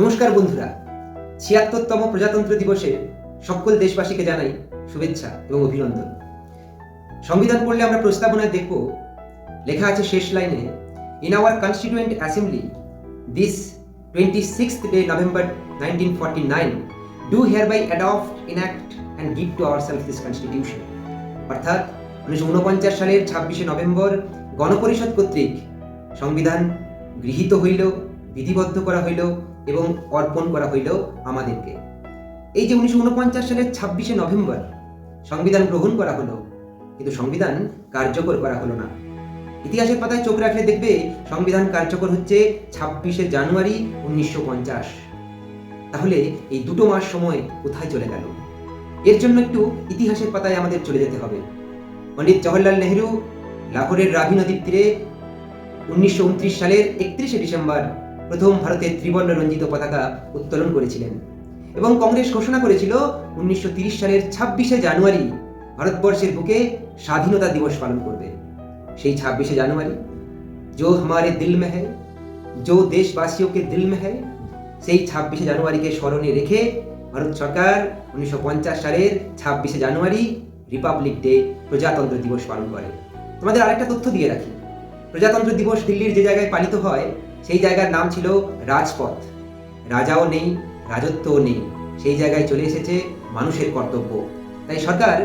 নমস্কার বন্ধুরা। ছিয়াত্তরতম প্রজাতন্ত্র দিবসে সকল দেশবাসীকে জানাই শুভেচ্ছা এবং অভিনন্দন। সংবিধান পড়লে আমরা প্রস্তাবনায় দেখব, লেখা আছে শেষ লাইনে in our constituent assembly this twenty sixth day November nineteen forty nine do hereby adopt enact and give to our self this constitution অর্থাৎ, উনিশশো উনপঞ্চাশ সালের ছাব্বিশে নভেম্বর গণপরিষদ কর্তৃক সংবিধান গৃহীত হইল। বিধিবদ্ধ করা হইল এবং অর্পণ করা হইল আমাদেরকে। এই যে উনিশশো উনপঞ্চাশ সালের ছাব্বিশে নভেম্বর, সংবিধান গ্রহণ করা হলো, কিন্তু সংবিধান কার্যকর করা হলো না। ইতিহাসের পাতায় চোখ রাখলে দেখবে সংবিধান কার্যকর হচ্ছে ছাব্বিশে জানুয়ারি উনিশশো পঞ্চাশ। তাহলে এই দুটো মাস সময় কোথায় চলে গেল? এর জন্য একটু ইতিহাসের পাতায় আমাদের চলে যেতে হবে। পণ্ডিত জওহরলাল নেহরু, লাহোরের রাভি নদীর তীরে উনিশশো উনত্রিশ সালের একত্রিশে ডিসেম্বর প্রথম ভারতের ত্রিবর্ণ রঞ্জিত পতাকা উত্তোলন করেছিলেন। এবং কংগ্রেস ঘোষণা করেছিল উনিশশো সালের ছাব্বিশে জানুয়ারি ভারতবর্ষের বুকে স্বাধীনতা দিবস পালন করবে। সেই ছাব্বিশে জানুয়ারি জো হামারে দিল মে হ্যায় জো দেশবাসীকে দিল মে হ্যায় সেই ছাব্বিশে জানুয়ারিকে স্মরণে রেখে ভারত সরকার উনিশশো পঞ্চাশ সালের ছাব্বিশে জানুয়ারি রিপাবলিক ডে প্রজাতন্ত্র দিবস পালন করে। তোমাদের আরেকটা তথ্য দিয়ে রাখি। প্রজাতন্ত্র দিবস দিল্লির যে জায়গায় পালিত হয় সেই জায়গার নাম ছিল রাজপথ। রাজাও নেই, রাজত্বও নেই। সেই জায়গায় চলে এসেছে মানুষের কর্তব্য। তাই সরকার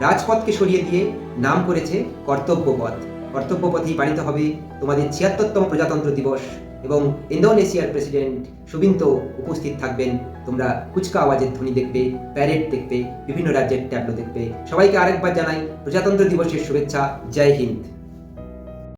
রাজপথকে সরিয়ে দিয়ে নাম করেছে কর্তব্য পথ কর্তব্য পথেই পালিত হবে তোমাদের ছিয়াত্তরতম প্রজাতন্ত্র দিবস এবং ইন্দোনেশিয়ার প্রেসিডেন্ট সুবিন্ত উপস্থিত থাকবেন। তোমরা কুচকা আওয়াজের ধ্বনি দেখবে প্যারেড দেখবে, বিভিন্ন রাজ্যের ট্যাবলো দেখবে। সবাইকে আরেকবার জানাই প্রজাতন্ত্র দিবসের শুভেচ্ছা। জয় হিন্দ।